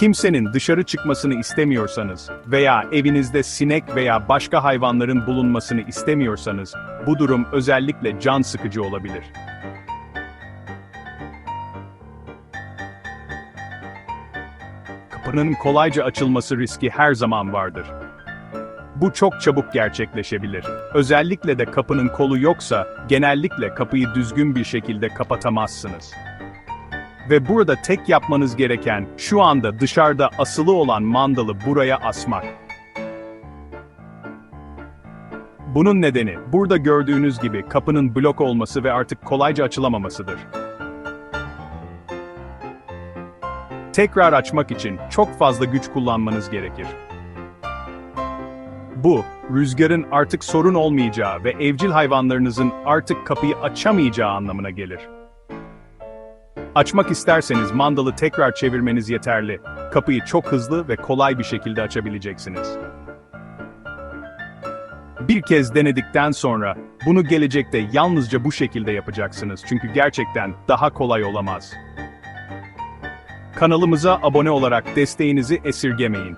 Kimsenin dışarı çıkmasını istemiyorsanız veya evinizde sinek veya başka hayvanların bulunmasını istemiyorsanız, bu durum özellikle can sıkıcı olabilir. Kapının kolayca açılması riski her zaman vardır. Bu çok çabuk gerçekleşebilir. Özellikle de kapının kolu yoksa, genellikle kapıyı düzgün bir şekilde kapatamazsınız. Ve burada tek yapmanız gereken, şu anda dışarıda asılı olan mandalı buraya asmak. Bunun nedeni, burada gördüğünüz gibi kapının blok olması ve artık kolayca açılamamasıdır. Tekrar açmak için çok fazla güç kullanmanız gerekir. Bu, rüzgarın artık sorun olmayacağı ve evcil hayvanlarınızın artık kapıyı açamayacağı anlamına gelir. Açmak isterseniz mandalı tekrar çevirmeniz yeterli. Kapıyı çok hızlı ve kolay bir şekilde açabileceksiniz. Bir kez denedikten sonra, bunu gelecekte yalnızca bu şekilde yapacaksınız çünkü gerçekten daha kolay olamaz. Kanalımıza abone olarak desteğinizi esirgemeyin.